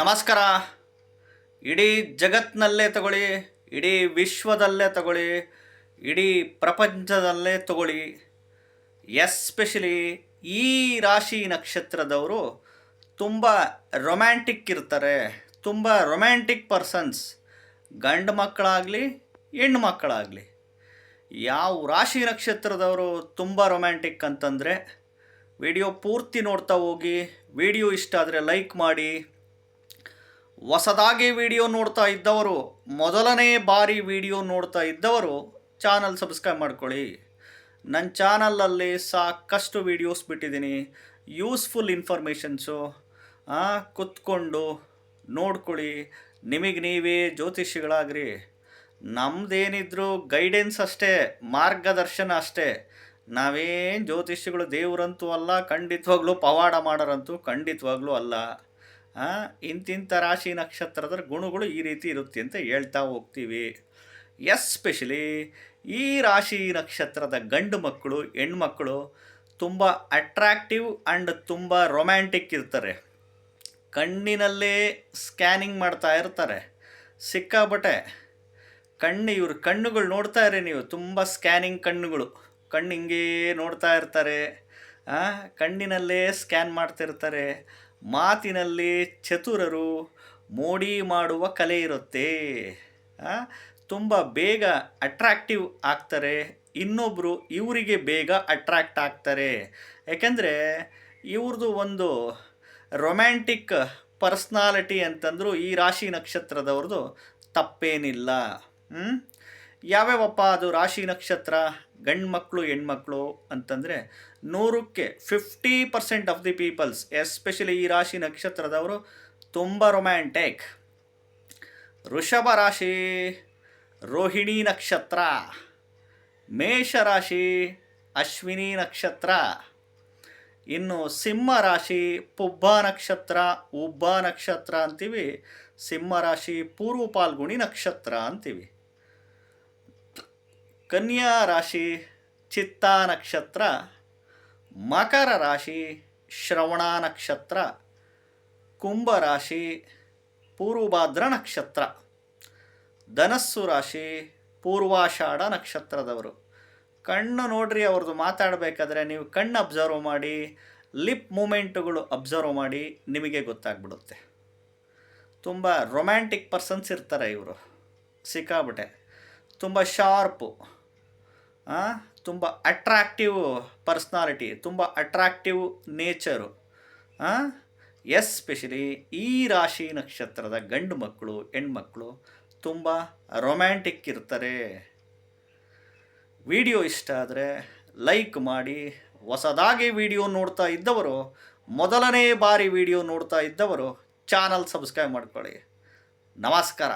ನಮಸ್ಕಾರ. ಇಡೀ ಜಗತ್ತಿನಲ್ಲೇ ತಗೊಳ್ಳಿ, ಇಡೀ ವಿಶ್ವದಲ್ಲೇ ತಗೊಳ್ಳಿ, ಇಡೀ ಪ್ರಪಂಚದಲ್ಲೇ ತಗೊಳ್ಳಿ. ಎಸ್ಪೆಷಲಿ ಈ ರಾಶಿ ನಕ್ಷತ್ರದವರು ತುಂಬ ರೊಮ್ಯಾಂಟಿಕ್ ಇರ್ತಾರೆ, ತುಂಬ ರೊಮ್ಯಾಂಟಿಕ್ ಪರ್ಸನ್ಸ್. ಗಂಡು ಮಕ್ಕಳಾಗಲಿ, ಹೆಣ್ಣು ಮಕ್ಕಳಾಗಲಿ. ಯಾವ ರಾಶಿ ನಕ್ಷತ್ರದವರು ತುಂಬ ರೊಮ್ಯಾಂಟಿಕ್ ಅಂತಂದರೆ, ವಿಡಿಯೋ ಪೂರ್ತಿ ನೋಡ್ತಾ ಹೋಗಿ, ವಿಡಿಯೋ ಇಷ್ಟ ಆದರೆ ಲೈಕ್ ಮಾಡಿ ಹೊಸದಾಗಿ ವಿಡಿಯೋ ನೋಡ್ತಾ ಇದ್ದವರು, ಮೊದಲನೇ ಬಾರಿ ವಿಡಿಯೋ ನೋಡ್ತಾ ಇದ್ದವರು ಚಾನಲ್ ಸಬ್ಸ್ಕ್ರೈಬ್ ಮಾಡ್ಕೊಳ್ಳಿ. ನನ್ನ ಚಾನಲಲ್ಲಿ ಸಾಕಷ್ಟು ವೀಡಿಯೋಸ್ ಬಿಟ್ಟಿದ್ದೀನಿ. ಯೂಸ್ಫುಲ್ ಇನ್ಫಾರ್ಮೇಷನ್ಸು ಕುತ್ಕೊಂಡು ನೋಡ್ಕೊಳ್ಳಿ. ನಿಮಗೆ ನೀವೇ ಜ್ಯೋತಿಷಿಗಳಾಗ್ರಿ. ನಮ್ಮದೇನಿದ್ರು ಗೈಡೆನ್ಸ್ ಅಷ್ಟೇ, ಮಾರ್ಗದರ್ಶನ ಅಷ್ಟೇ. ನಾವೇನು ಜ್ಯೋತಿಷಿಗಳು ದೇವರಂತೂ ಅಲ್ಲ, ಖಂಡಿತವಾಗ್ಲೂ ಪವಾಡ ಮಾಡೋರಂತೂ ಖಂಡಿತವಾಗ್ಲೂ ಅಲ್ಲ. ಇಂತಿಂಥ ರಾಶಿ ನಕ್ಷತ್ರದ ಗುಣಗಳು ಈ ರೀತಿ ಇರುತ್ತೆ ಅಂತ ಹೇಳ್ತಾ ಹೋಗ್ತೀವಿ. ಎಸ್ಪೆಷಲಿ ಈ ರಾಶಿ ನಕ್ಷತ್ರದ ಗಂಡು ಮಕ್ಕಳು, ಹೆಣ್ಮಕ್ಕಳು ತುಂಬ ಅಟ್ರಾಕ್ಟಿವ್ ಆ್ಯಂಡ್ ತುಂಬ ರೊಮ್ಯಾಂಟಿಕ್ ಇರ್ತಾರೆ. ಕಣ್ಣಿನಲ್ಲೇ ಸ್ಕ್ಯಾನಿಂಗ್ ಮಾಡ್ತಾ ಇರ್ತಾರೆ. ಸಿಕ್ಕಾಬಟ್ಟೆ ಕಣ್ಣು, ಇವ್ರ ಕಣ್ಣುಗಳು ನೋಡ್ತಾ ಇರಿ ನೀವು, ತುಂಬ ಸ್ಕ್ಯಾನಿಂಗ್ ಕಣ್ಣುಗಳು. ಕಣ್ಣು ಹಿಂಗೇ ನೋಡ್ತಾ ಇರ್ತಾರೆ. ಕಣ್ಣಿನಲ್ಲೇ ಸ್ಕ್ಯಾನ್ ಮಾಡ್ತಿರ್ತಾರೆ. ಮಾತಿನಲ್ಲಿ ಚತುರರು ಮೋಡಿ ಮಾಡುವ ಕಲೆ ಇರುತ್ತೆ. ತುಂಬ ಬೇಗ ಅಟ್ರಾಕ್ಟಿವ್ ಆಗ್ತಾರೆ. ಇನ್ನೊಬ್ಬರು ಇವರಿಗೆ ಬೇಗ ಅಟ್ರಾಕ್ಟ್ ಆಗ್ತಾರೆ. ಯಾಕೆಂದರೆ ಇವ್ರದ್ದು ಒಂದು ರೊಮ್ಯಾಂಟಿಕ್ ಪರ್ಸ್ನಾಲಿಟಿ ಅಂತಂದರೂ ಈ ರಾಶಿ ನಕ್ಷತ್ರದವ್ರದ್ದು ತಪ್ಪೇನಿಲ್ಲ? ಯಾವ್ಯಾವಪ್ಪ ಅದು ರಾಶಿ ನಕ್ಷತ್ರ, ಗಂಡು ಮಕ್ಕಳು ಹೆಣ್ಮಕ್ಳು ಅಂತಂದರೆ ನೂರಕ್ಕೆ fifty percent of the peoples especially ಈ ರಾಶಿ ನಕ್ಷತ್ರದವರು ತುಂಬ ರೊಮ್ಯಾಂಟಿಕ್ ವೃಷಭ ರಾಶಿ, ರೋಹಿಣಿ ನಕ್ಷತ್ರ, ಮೇಷ ರಾಶಿ, ಅಶ್ವಿನಿ ನಕ್ಷತ್ರ. ಇನ್ನು ಸಿಂಹ ರಾಶಿ, ಪುಬ್ಬ ನಕ್ಷತ್ರ, ಉಬ್ಬ ನಕ್ಷತ್ರ ಅಂತೀವಿ. ಸಿಂಹ ರಾಶಿ, ಪೂರ್ವ ಪಾಲ್ಗುಣಿ ನಕ್ಷತ್ರ ಅಂತೀವಿ. ಕನ್ಯಾ ರಾಶಿ, ಚಿತ್ತಾ ನಕ್ಷತ್ರ, ಮಕರ ರಾಶಿ, ಶ್ರವಣ ನಕ್ಷತ್ರ, ಕುಂಭ ರಾಶಿ, ಪೂರ್ವಭಾದ್ರ ನಕ್ಷತ್ರ, ಧನಸ್ಸು ರಾಶಿ, ಪೂರ್ವಾಷಾಢ ನಕ್ಷತ್ರದವರು. ಕಣ್ಣು ನೋಡ್ರಿ, ಅವ್ರದ್ದು ಮಾತಾಡಬೇಕಾದ್ರೆ ನೀವು ಕಣ್ಣು ಅಬ್ಸರ್ವ್ ಮಾಡಿ ಲಿಪ್ ಮೂಮೆಂಟುಗಳು ಅಬ್ಸರ್ವ್ ಮಾಡಿ ನಿಮಗೆ ಗೊತ್ತಾಗ್ಬಿಡುತ್ತೆ. ತುಂಬ ರೊಮ್ಯಾಂಟಿಕ್ ಪರ್ಸನ್ಸ್ ಇರ್ತಾರೆ ಇವರು. ಸಿಕ್ಕಾಬಿಟ್ಟೆ ತುಂಬ ಶಾರ್ಪು ತುಂಬ ಅಟ್ರಾಕ್ಟಿವ್ ಪರ್ಸ್ನಾಲಿಟಿ ತುಂಬ ಅಟ್ರಾಕ್ಟಿವ್ ನೇಚರು ಎಸ್ಪೆಷಲಿ ಈ ರಾಶಿ ನಕ್ಷತ್ರದ ಗಂಡು ಮಕ್ಕಳು ಹೆಣ್ಮಕ್ಕಳು ತುಂಬ ರೊಮ್ಯಾಂಟಿಕ್ ಇರ್ತಾರೆ. ವಿಡಿಯೋ ಇಷ್ಟ ಆದರೆ ಲೈಕ್ ಮಾಡಿ. ಹೊಸದಾಗಿ ವಿಡಿಯೋ ನೋಡ್ತಾ ಇದ್ದವರು, ಮೊದಲನೇ ಬಾರಿ ವಿಡಿಯೋ ನೋಡ್ತಾ ಇದ್ದವರು ಚಾನಲ್ ಸಬ್ಸ್ಕ್ರೈಬ್ ಮಾಡ್ಕೊಳ್ಳಿ. ನಮಸ್ಕಾರ.